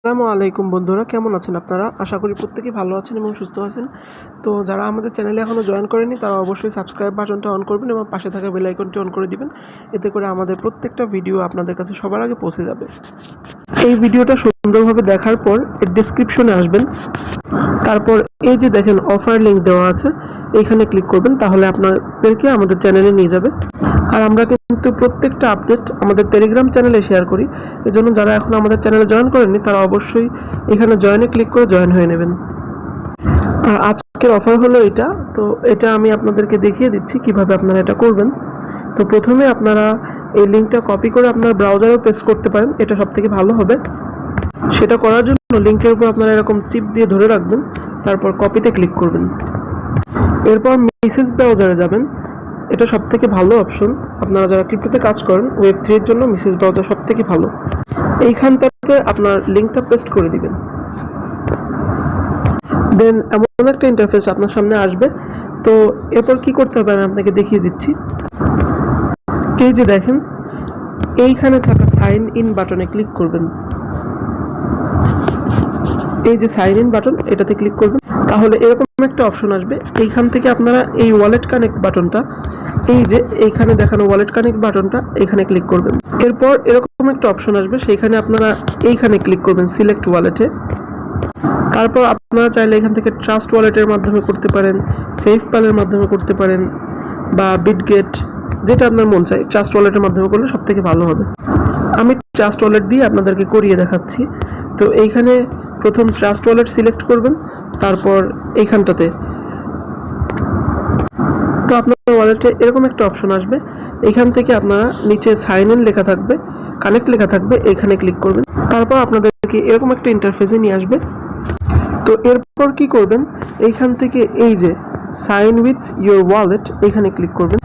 আসসালামু আলাইকুম বন্ধুরা, কেমন আছেন আপনারা? আশা করি প্রত্যেকেই ভালো আছেন এবং সুস্থ আছেন। তো যারা আমাদের চ্যানেলে এখনও জয়েন করেনি তারা অবশ্যই সাবস্ক্রাইব বাটনটা অন করবেন এবং পাশে থাকা বেল আইকনটি অন করে দিবেন। এতে করে আমাদের প্রত্যেকটা ভিডিও আপনাদের কাছে সবার আগে পৌঁছে যাবে। এই ভিডিওটা সুন্দরভাবে দেখার পর এর ডিসক্রিপশনে আসবেন। তারপর এই যে দেখেন অফার লিঙ্ক দেওয়া আছে, এখানে ক্লিক করবেন, তাহলে আপনাদেরকে আমাদের চ্যানেলে নিয়ে যাবে। আর আমরা কিন্তু প্রত্যেকটা আপডেট আমাদের টেলিগ্রাম চ্যানেলে শেয়ার করি। এজন্য যারা এখন আমাদের চ্যানেলে জয়েন করেননি, তারা অবশ্যই এখানে জয়েনে ক্লিক করে জয়েন হয়ে নেবেন। আর আজকের অফার হলো এটা। তো এটা আমি আপনাদেরকে দেখিয়ে দিচ্ছি কীভাবে আপনারা এটা করবেন। তো প্রথমে আপনারা এই লিঙ্কটা কপি করে আপনার ব্রাউজারেও পেস্ট করতে পারেন। এটা সব থেকে ভালো হবে। সেটা করার জন্য লিঙ্কের উপর আপনারা এরকম চিপ দিয়ে ধরে রাখবেন। তারপর কপিতে ক্লিক করবেন। এরপর মেসেজ ব্রাউজারে যাবেন। এটা সব থেকে ভালো অপশন আপনারা যারা ক্রিপ্টোতে কাজ করেন ওয়েব থ্রির জন্য মিসেস ব্রাউজার সব থেকে ভালো। এইখানটাতে আপনার লিঙ্কটা পেস্ট করে দিবেন। দেন এমন একটা ইন্টারফেস আপনার সামনে আসবে। তো এরপর কি করতে হবে আমি আপনাকে দেখিয়ে দিচ্ছি। এই যে দেখেন, এইখানে থাকা সাইন ইন বাটনে ক্লিক করবেন। এই যে সাইন ইন বাটন এটাতে ক্লিক করবেন। তাহলে এরকম একটা অপশন আসবে। এইখান থেকে আপনারা এই ওয়ালেট কানেক্ট বাটনটা এই যে এইখানে দেখানো ওয়ালেট কানেক্ট বাটনটা এখানে ক্লিক করবেন। এরপর এরকম একটা অপশন আসবে সেইখানে আপনারা এইখানে ক্লিক করবেন সিলেক্ট ওয়ালেটে তারপর আপনারা চাইলে এখান থেকে ট্রাস্ট ওয়ালেটের মাধ্যমে করতে পারেন সেফ প্যালের মাধ্যমে করতে পারেন, বা বিটগেট যেটা আপনার মন চাই ট্রাস্ট ওয়ালেটের মাধ্যমে করলে সব থেকে ভালো হবে। আমি ট্রাস্ট ওয়ালেট দিয়ে আপনাদেরকে করিয়ে দেখাচ্ছি। তো এইখানে প্রথম ট্রাস্ট ওয়ালেট সিলেক্ট করবেন, তারপর এইখানটাতে। তো আপনার ওয়ালেটে এরকম একটা অপশন আসবে। এখান থেকে আপনারা নিচে সাইন ইন লেখা থাকবে কানেক্ট লেখা থাকবে, এখানে ক্লিক করবেন। তারপর আপনাদেরকে এরকম একটা ইন্টারফেসে নিয়ে আসবে। তো এরপর কি করবেন? এইখান থেকে এই যে সাইন উইথ ইউর ওয়ালেট এখানে ক্লিক করবেন।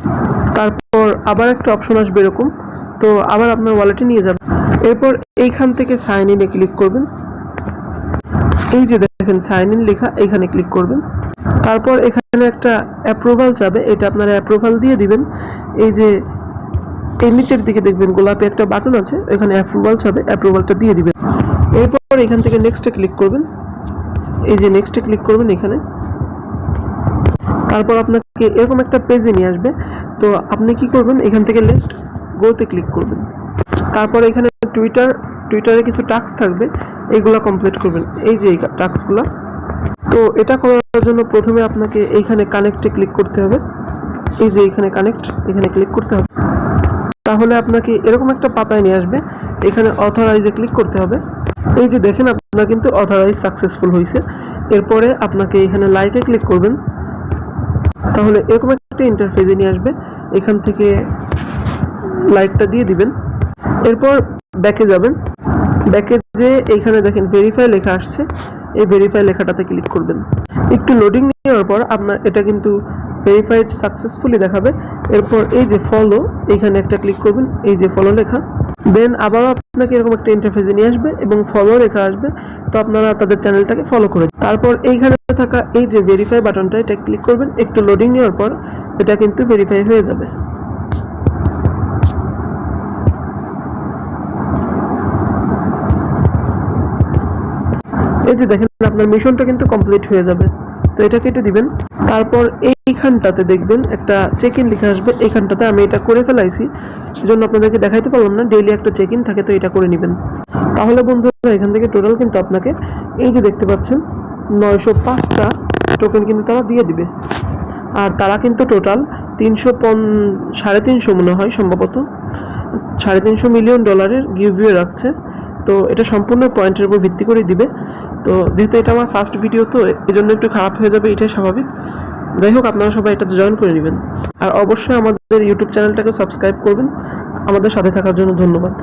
তারপর আবার একটা অপশন আসবে এরকম। তো আবার আপনার ওয়ালেটে নিয়ে যাবেন। এরপর এইখান থেকে সাইন ইনে ক্লিক করবেন। এই যে দেখেন সাইন ইন লেখা, এখানে ক্লিক করবেন। তারপর এখানে একটা অ্যাপ্রুভাল যাবে, এটা আপনারা অ্যাপ্রুভাল দিয়ে দিবেন। এই যে, এই নিচের দিকে দেখবেন, গোলাপি একটা বাটন আছে, এখানে অ্যাপ্রুভাল যাবে অ্যাপ্রুভালটা দিয়ে দিবেন। এরপর এখান থেকে নেক্সটে ক্লিক করবেন। এই যে নেক্সটে ক্লিক করবেন এখানে। তারপর আপনাকে এরকম একটা পেজে নিয়ে আসবে। তো আপনি কি করবেন, এখান থেকে লিস্ট গোতে ক্লিক করবেন। তারপর এখানে টুইটার টুইটারে কিছু টাস্ক থাকবে এইগুলো কমপ্লিট করবেন। এই যে টাস্কগুলো তো এটা করার জন্য প্রথমে আপনাকে এইখানে কানেক্টে ক্লিক করতে হবে। এই যে এখানে কানেক্ট এখানে ক্লিক করতে হবে। তাহলে আপনাকে এরকম একটা পাতায় নিয়ে আসবে। এখানে অথরাইজে ক্লিক করতে হবে। এই যে দেখেন, আপনার কিন্তু অথরাইজ সাকসেসফুল হয়েছে এরপরে আপনাকে এখানে লাইকে ক্লিক করবেন। তাহলে এরকম একটা ইন্টারফেসে নিয়ে আসবে। এখান থেকে লাইকটা দিয়ে দিবেন। এরপর ব্যাকে যাবেন। ব্যাকে যে এখানে দেখেন ভেরিফাই লেখা আসছে। এই ভেরিফাই লেখাটাতে ক্লিক করবেন। একটু লোডিং নেওয়ার পর আপনার এটা কিন্তু ভেরিফাইড সাকসেসফুলি দেখাবে। এরপর এই যে ফলো এইখানে একটা ক্লিক করবেন, এই যে ফলো লেখা। দেন আবারও আপনাকে এরকম একটা ইন্টারফেসে নিয়ে আসবে এবং ফলো লেখা আসবে। তো আপনারা তাদের চ্যানেলটাকে ফলো করে তারপর এইখানে থাকা এই যে ভেরিফাই বাটনটা এটা ক্লিক করবেন। একটু লোডিং নেওয়ার পর এটা কিন্তু ভেরিফাই হয়ে যাবে। এই যে দেখেন, আপনার মিশনটা কিন্তু কমপ্লিট হয়ে যাবে। তো এটা কেটে দিবেন। তারপর এইখানটাতে দেখবেন, একটা চেক ইন লিখে আসবে। এইখানটাতে আমি এটা করে ফেলাইছি। সেজন্য আপনাদেরকে দেখাইতে পারলাম না ডেইলি একটা চেক ইন থাকে, তো এটা করে নেবেন। তাহলে বন্ধুরা, এখান থেকে টোটাল কিন্তু আপনাকে এই যে দেখতে পাচ্ছেন, নয়শো পাঁচটা টোকেন কিন্তু তারা দিয়ে দিবে। আর তারা কিন্তু টোটাল তিনশো পন, সাড়ে তিনশো মনে হয় সম্ভবত। সাড়ে তিনশো মিলিয়ন ডলারের গিভিও রাখছে। তো এটা সম্পূর্ণ পয়েন্টের উপর ভিত্তি করে দিবে। তো যেহেতু এটা আমার ফার্স্ট ভিডিও তো এই জন্য একটু খারাপ হয়ে যাবে, এটাই স্বাভাবিক। যাই হোক, আপনারা সবাই এটা জয়েন করে নেবেন। আর অবশ্যই আমাদের ইউটিউব চ্যানেলটাকে সাবস্ক্রাইব করবেন। আমাদের সাথে থাকার জন্য ধন্যবাদ।